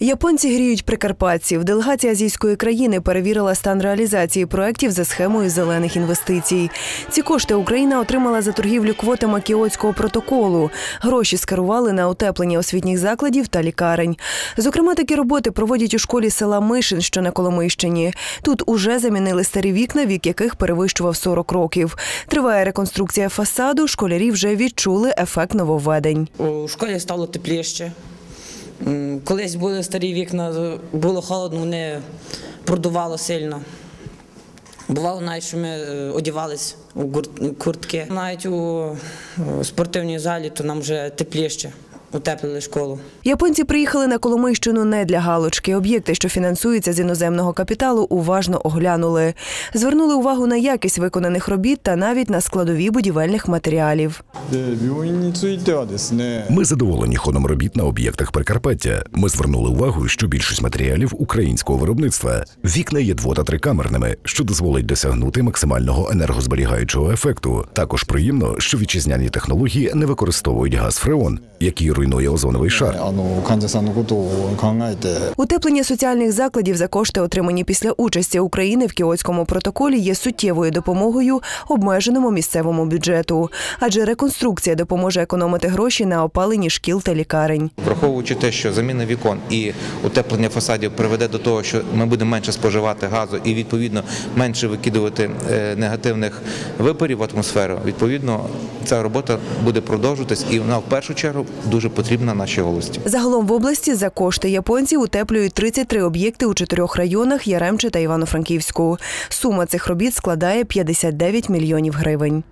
Японці гріють прикарпатців. Делегація азійської країни перевірила стан реалізації проєктів за схемою зелених інвестицій. Ці кошти Україна отримала за торгівлю квотами Кіотського протоколу. Гроші скерували на утеплення освітніх закладів та лікарень. Зокрема, такі роботи проводять у школі села Мишин, що на Коломийщині. Тут уже замінили старі вікна, вік яких перевищував 40 років. Триває реконструкція фасаду. Школярі вже відчули ефект нововведень. У школі стало тепліше. Колись були старі вікна, було холодно, вони продувало сильно. Бувало навіть, що ми е, у куртки. Навіть у е, спортивній залі, то нам вже тепліше, утеплили школу. Японці приїхали на Коломийщину не для галочки. Об'єкти, що фінансуються з іноземного капіталу, уважно оглянули. Звернули увагу на якість виконаних робіт та навіть на складові будівельних матеріалів. Ми задоволені ходом робіт на об'єктах Прикарпаття. Ми звернули увагу, що більшість матеріалів українського виробництва. Вікна є дво- та трикамерними, що дозволить досягнути максимального енергозберігаючого ефекту. Також приємно, що вітчизняні технології не використовують газ фреон, який руйнує озоновий шар. утеплення соціальних закладів за кошти, отримані після участі України в кіотському протоколі, є суттєвою допомогою обмеженому місцевому бюджету, адже реконструкція допоможе економити гроші на опаленні шкіл та лікарень, враховуючи те, що заміна вікон і утеплення фасадів приведе до того, що ми будемо менше споживати газу і відповідно менше викидувати е, негативних випарів в атмосферу. Відповідно, ця робота буде продовжуватись, і вона в першу чергу дуже потрібна нашій області. Загалом в області за кошти японців утеплюють 33 об'єкти у чотирьох районах Яремче та Івано-Франківську. Сума цих робіт складає 59 мільйонів гривень.